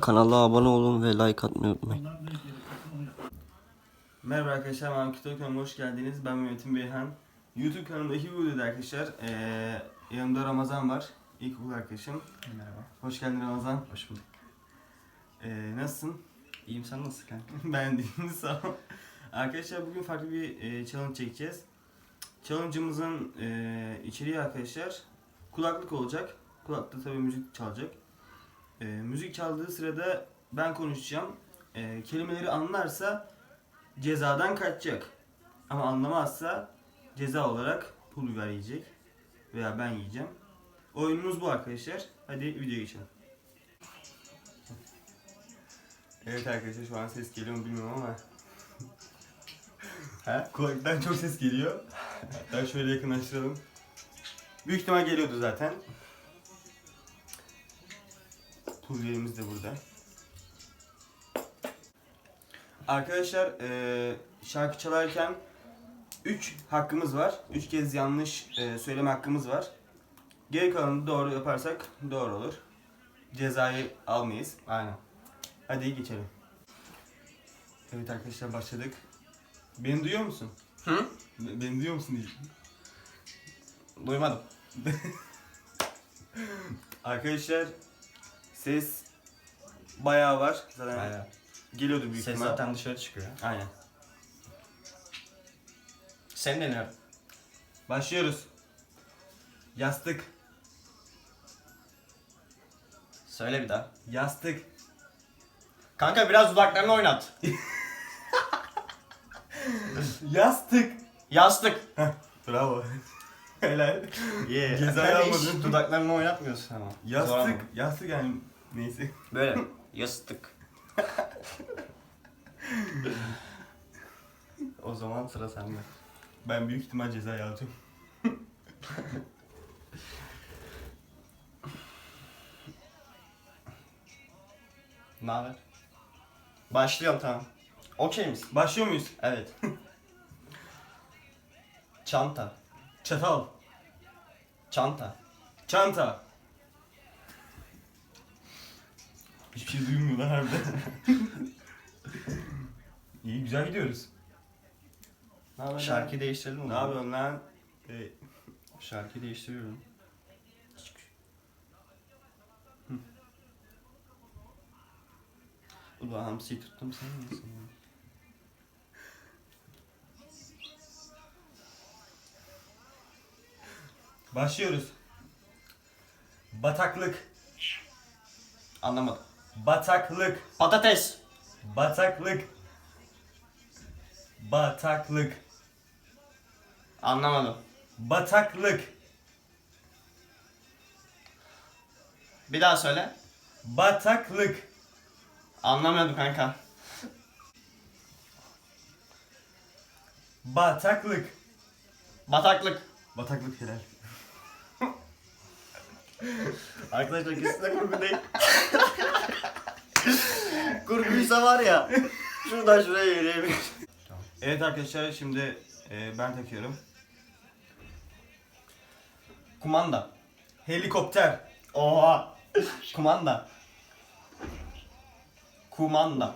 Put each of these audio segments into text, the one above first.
Kanala abone olun ve like atmayı unutmayın. Merhaba arkadaşlar, Kitap kanalıma hoş geldiniz. Ben Mehmet'in Beyhan. YouTube kanalımdaki bu videoda arkadaşlar, eee yanımda Ramazan var. İlkokul arkadaşım. Merhaba. Hoş geldin Ramazan. Hoş bulduk. Eee nasılsın? İyiyim sen nasılsın kanka? ben değilim, sağ ol. Arkadaşlar bugün farklı bir eee, challenge çekeceğiz. Challenge'ımızın eee, içeriği arkadaşlar kulaklık olacak. Kulaklıkta tabii müzik çalacak. Eee, müzik çaldığı sırada ben konuşacağım. Eee, kelimeleri anlarsa cezadan kaçacak. Ama anlamazsa ceza olarak pul biber yiyecek. Veya ben yiyeceğim. Oyunumuz bu arkadaşlar. Hadi videoya geçelim. Evet arkadaşlar şu an ses geliyor mu bilmiyorum ama He? Kulaktan çok ses geliyor. Hatta şöyle yakınlaştıralım. Büyük ihtimal geliyordu zaten. Pul biberimiz de burada. Arkadaşlar eee, şarkı çalarken 3 hakkımız var. 3 kez yanlış eee, söyleme hakkımız var. Geri kalanını doğru yaparsak doğru olur. Cezayı almayız. Aynen. Hadi geçelim. Evet arkadaşlar başladık. Beni duyuyor musun? Hı? Be- Beni duyuyor musun diye. Duymadım. Arkadaşlar ses bayağı var. Zaten Aynen. geliyordur büyük Ses ihtimal. zaten dışarı çıkıyor. Aynen. Sen deniyorum. Başlıyoruz. Yastık. Söyle bir daha. Yastık. Kanka biraz dudaklarını oynat. Yastık. Yastık. Bravo. Helal. Yeah. Cezayı almadın. Dudaklarını oynatmıyorsun ama. Zor ama. Yastık. Yastık yani neyse. Böyle. Yastık. o zaman sıra sende. Ben büyük ihtimal cezayı alacağım. Ne haber? Başlıyorum tamam. Okey misin? Başlıyor muyuz? Evet. Çanta. Çatal. Çanta. Çanta. Hiçbir şey duymuyorlar harbiden. İyi güzel gidiyoruz. Ne haber? Şarkıyı değiştirelim mi? Ne yapıyorsun lan? Ee, Şarkıyı değiştiriyorum. Hı. Ulan hamsiyi tuttum sen misin? başlıyoruz. Bataklık. Anlamadım. Bataklık. Patates. Bataklık. Bataklık. Anlamadım. Bataklık. Bir daha söyle. Bataklık. Anlamadım kanka. Bataklık. Bataklık. Bataklık helal. Arkadaşlar de kurgu değil. Kurguysa var ya. Şuradan şuraya yürüyebilir. Evet arkadaşlar şimdi e, ben takıyorum. Kumanda. Helikopter. Oha. Kumanda. Kumanda.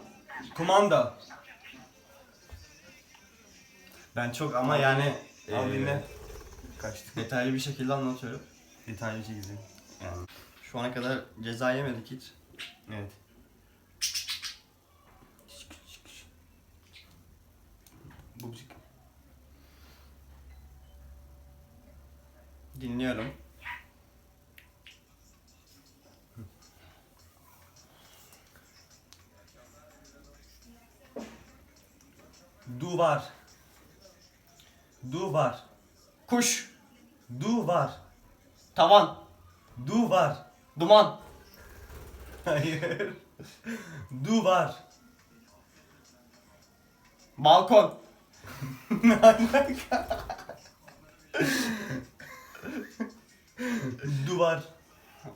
Kumanda. Ben çok ama yani Al eee, dinle. Kaçtı. detaylı bir şekilde anlatıyorum. Detaylı şekilde. Yani şu ana kadar ceza yemedik hiç. Evet. Bu müzik. Dinliyorum. Duvar. Duvar. Kuş. Duvar. Tavan. Duvar. Duman. Hayır. Duvar. Balkon. Duvar.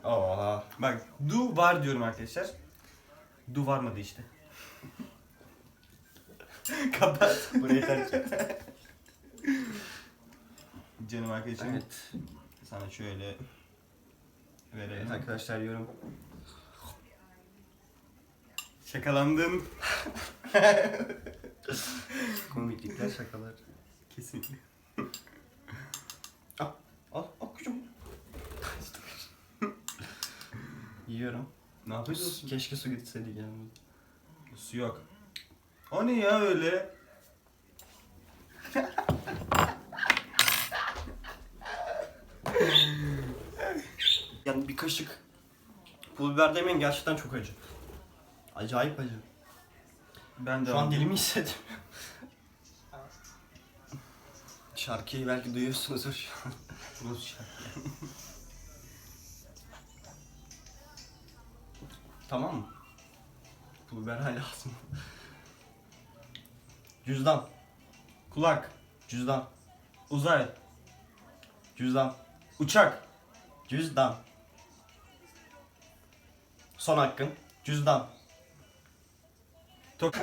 Oha. Bak duvar diyorum arkadaşlar. Duvarmadı işte. Kapat. Burayı terk et. Canım arkadaşım. Evet. Sana şöyle verelim. Evet arkadaşlar yorum. Şakalandın. Komiklikler şakalar. Kesinlikle. Al al küçüm. Yiyorum. Ne yapıyorsun? Keşke su gitseydik yani. Su yok. O ne ya öyle? Yani bir kaşık pul biber demeyin gerçekten çok acı. Acayip acı. Ben de Şu an dilimi hissediyorum. Şarkıyı belki duyuyorsunuzdur şu an. Burası şarkı. Tamam mı? Pul biber hala. Cüzdan. Kulak. Cüzdan. Uzay. Cüzdan. Uçak. Cüzdan. Son hakkın. Cüzdan. Tok.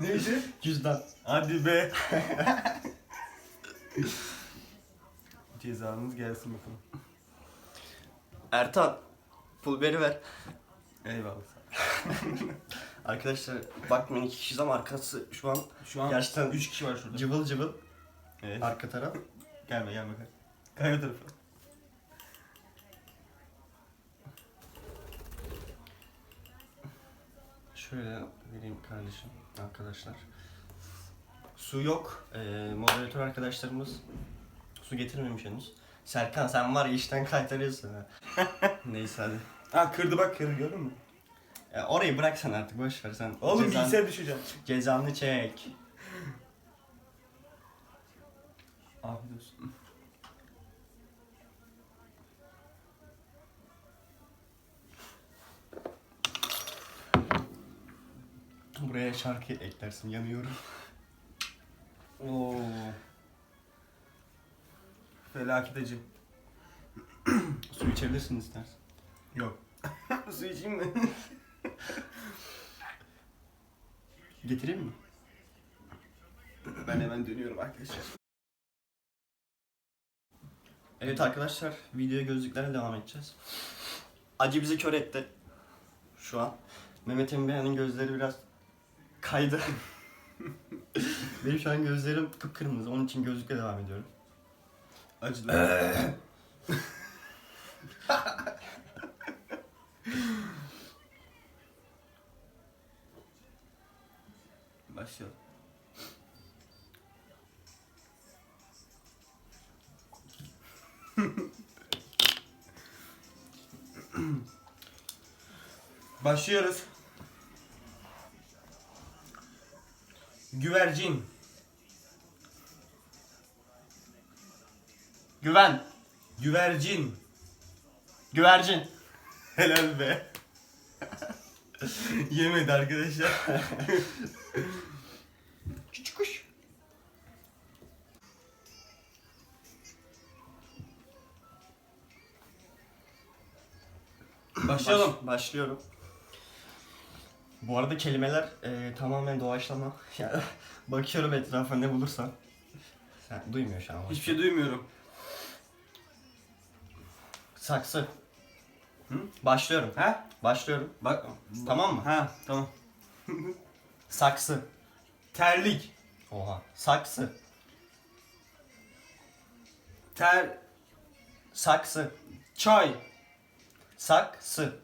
Neydi? Cüzdan. Hadi be. Cezanız gelsin bakalım. Ertan. Pul biberi ver. Eyvallah. Arkadaşlar bakmayın iki kişiyiz ama arkası şu an Şu an Gerçekten 3 kişi var şurada. cıvıl cıvıl. Evet. Arka taraf. Gelme gelme kay. Kay o tarafa. Şöyle vereyim kardeşim, arkadaşlar. Su yok. Ee, moderatör arkadaşlarımız su getirmemiş henüz. Serkan sen var ya işten kaytarıyorsun ha. Neyse hadi. Ha kırdı bak kırdı gördün mü? Ya orayı bırak sen artık boş ver sen. Oğlum cezan- bilgisayar düşeceğim. Cezanı çek. Afiyet olsun. Buraya şarkı eklersin yanıyorum. Oo. Felaket acı. Su içebilirsin istersen. Yok. Su içeyim mi? Getireyim mi? ben hemen dönüyorum arkadaşlar. Evet arkadaşlar video gözlüklerle devam edeceğiz. Acı bizi kör etti. Şu an. Mehmet Emre'nin gözleri biraz kaydı. Benim şu an gözlerim kıpkırmızı. Onun için gözlükle devam ediyorum. Acılı. Başlayalım. Başlıyoruz. Güvercin. Güven. Güvercin. Güvercin. Helal be. Yemedi arkadaşlar. Küçük kuş. Başlayalım. Baş- başlıyorum. Bu arada kelimeler e, tamamen doğaçlama. Yani bakıyorum etrafa ne bulursam. Sen duymuyor şu an. Hiçbir şey duymuyorum. Saksı. Hı? Başlıyorum. Ha? Başlıyorum. Bak. Tamam mı? Ha, tamam. Saksı. Terlik. Oha. Saksı. Ter. Saksı. Çay. Saksı.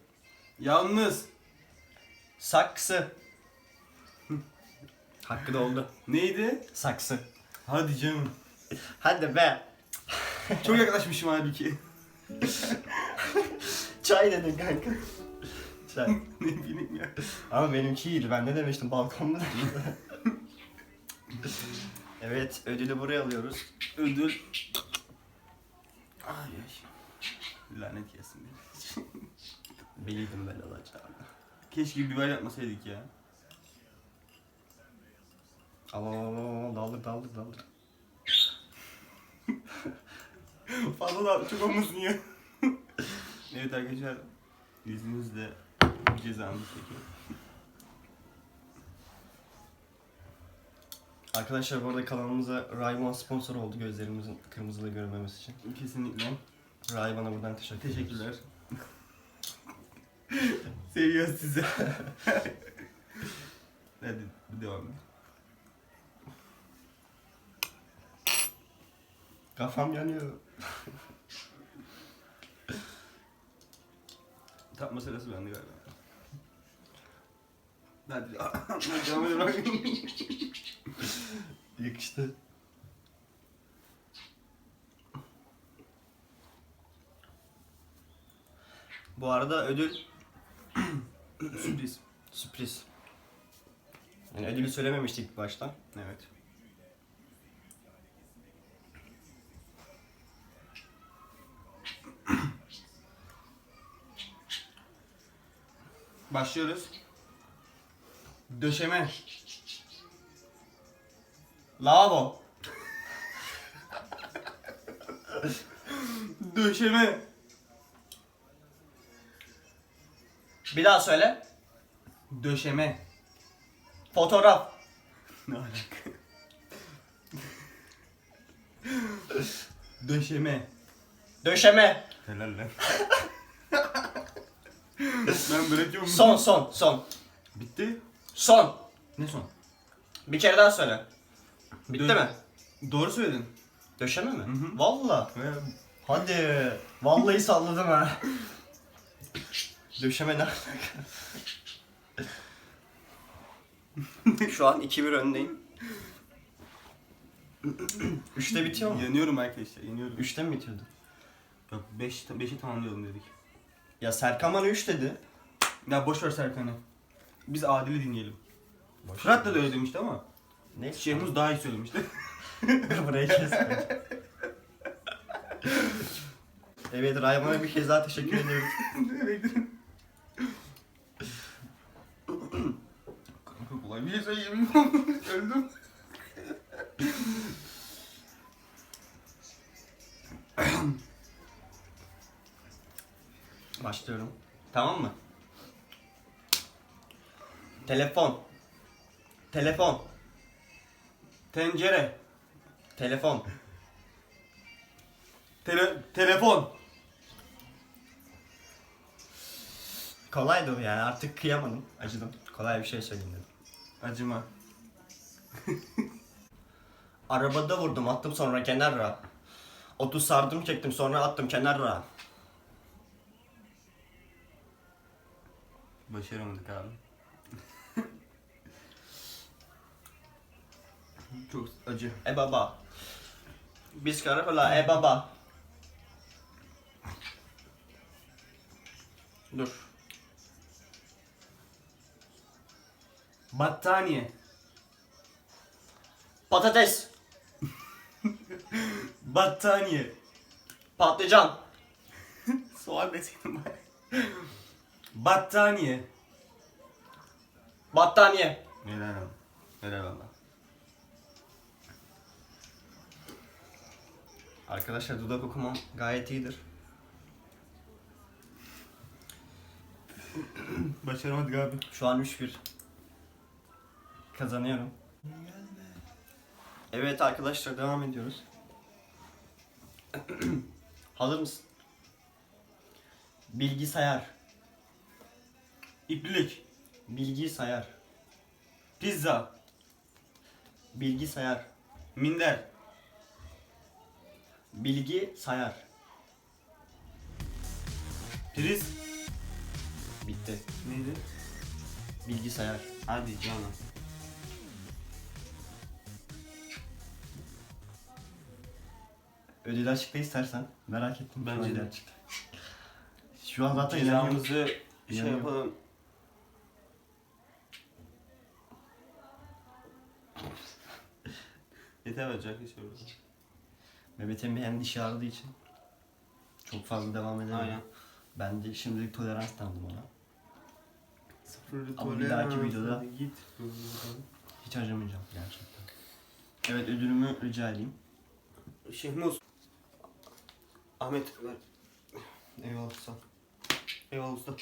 Yalnız. Saksı. Hakkı da oldu. Neydi? Saksı. Hadi canım. Hadi be. Çok yaklaşmışım halbuki. Çay dedin kanka. Çay. ne bileyim ya. Ama benimki iyiydi. Ben ne demiştim? Balkonda evet, ödülü buraya alıyoruz. Ödül. Ay ay. Lanet yesin beni. Biliydim ben alacağımı. Keşke biber yapmasaydık ya. Al al al al daldır daldır daldır. Fazla da çok olmasın ya. evet arkadaşlar. İzninizle cezamızı çekiyorum. Arkadaşlar bu arada kanalımıza Ray-Ban sponsor oldu gözlerimizin kırmızılığı görmemesi için. Kesinlikle. Ray-Ban'a buradan teşekkür. Teşekkürler. Seviyoruz sizi. Hadi devam et. Kafam yanıyor. Tatma sırası bende galiba. Hadi devam edelim. Yakıştı. Bu arada ödül Sürpriz. sürpriz. Yani ödülü söylememiştik baştan. Evet. Başlıyoruz. Döşeme. Lavabo. Döşeme. Bir daha söyle. Döşeme. Fotoğraf. Ne alaka? Döşeme. Döşeme. Helal lan. ben bırakıyorum. Son son son. Bitti. Son. Ne son? Bir kere daha söyle. Bitti Dö- mi? Doğru söyledin. Döşeme mi? hı. Valla. Hadi. Vallahi salladım ha. Döşeme ne alaka? Şu an 2-1 öndeyim. Üçte bitiyor mu? Yanıyorum arkadaşlar, yanıyorum. Üçte mi bitirdi? Yok 5 5'i tamamlayalım dedik. Ya Serkan bana 3 dedi. Ya boş ver Serkan'ı. Biz Adil'i dinleyelim. Boş Fırat da öyle demişti ama Neyse. Şehmuz daha iyi söylemişti. Burayı kes. evet Rayman'a bir kez daha teşekkür ediyoruz. Kolay bir şey söyleyeyim. Öldüm. Başlıyorum. Tamam mı? Telefon. Telefon. Tencere. Telefon. Tele telefon. Kolaydı yani artık kıyamadım. Acıdım. Kolay bir şey söyleyeyim dedim. Acıma. Arabada vurdum attım sonra kenara. Otu sardım çektim sonra attım kenara. Başaramadık abi. Çok acı. E baba. Biz karakola e baba. Dur. Battaniye. Patates. Battaniye. Patlıcan. Soğan deseydim bari. Battaniye. Battaniye. Helal olsun. Helal valla. Arkadaşlar dudak okumam gayet iyidir. Başaramadık abi. Şu an 3-1. Kazanıyorum. Evet arkadaşlar devam ediyoruz. Hazır mısın? Bilgisayar. İplilik. Bilgisayar. Pizza. Bilgisayar. Minder. Bilgi sayar. Priz. Bitti. Neydi? Bilgisayar. Hadi canım. Ödülü açıkla istersen. Merak ettim. Bence de. açıkla. Şu an zaten inanıyorum. Cezamızı şey İnanıyorum. yapalım. Yeter bence arkadaşlar. burada. Mehmet Emre'nin dişi ağrıdığı için çok fazla devam edemem. Aynen. Ben de şimdilik tolerans tanıdım ona. Sıfır Ama bir dahaki tolerans, videoda- hadi Git. Hiç acımayacağım gerçekten. Evet ödülümü rica edeyim. Şehmuz. Ahmet ver. Eyvallah ol. Eyvallah usta.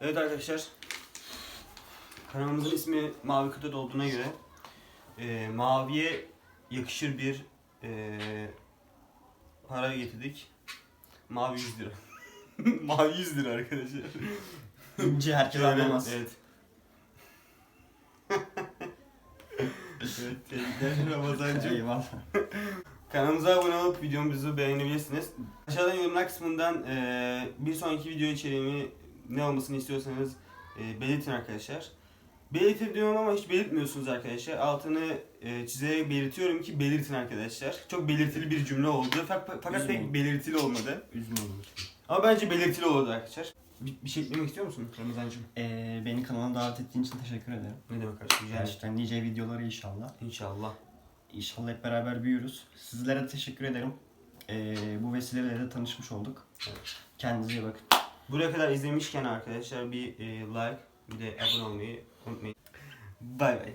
Evet arkadaşlar. Kanalımızın ismi Mavi Kıtada olduğuna göre e, maviye yakışır bir e, para getirdik. Mavi 100 lira. mavi 100 lira arkadaşlar. İnce herkes anlamaz. Evet. evet, tebrikler Ramazancığım. Eyvallah. Kanalımıza abone olup videomuzu beğenebilirsiniz. Aşağıdan yorumlar kısmından eee, bir sonraki video içeriğimi ne olmasını istiyorsanız eee, belirtin arkadaşlar. Belirtin diyorum ama hiç belirtmiyorsunuz arkadaşlar. Altını eee, çizerek belirtiyorum ki belirtin arkadaşlar. Çok belirtili bir cümle oldu Fak- fakat pek Üzmeyin. belirtili olmadı. Üzmeyin lütfen. Ama bence belirtili oldu arkadaşlar. Bir, bir şey eklemek istiyor musun Ramazancığım? Ee, beni kanalına davet ettiğin için teşekkür ederim. Ne demek arkadaşlar? Gerçekten nice videoları inşallah. İnşallah. İnşallah hep beraber büyürüz. Sizlere teşekkür ederim. Ee, bu vesileyle de tanışmış olduk. Kendinize iyi bakın. Buraya kadar izlemişken arkadaşlar bir eee, like bir de abone olmayı unutmayın. Bay bay.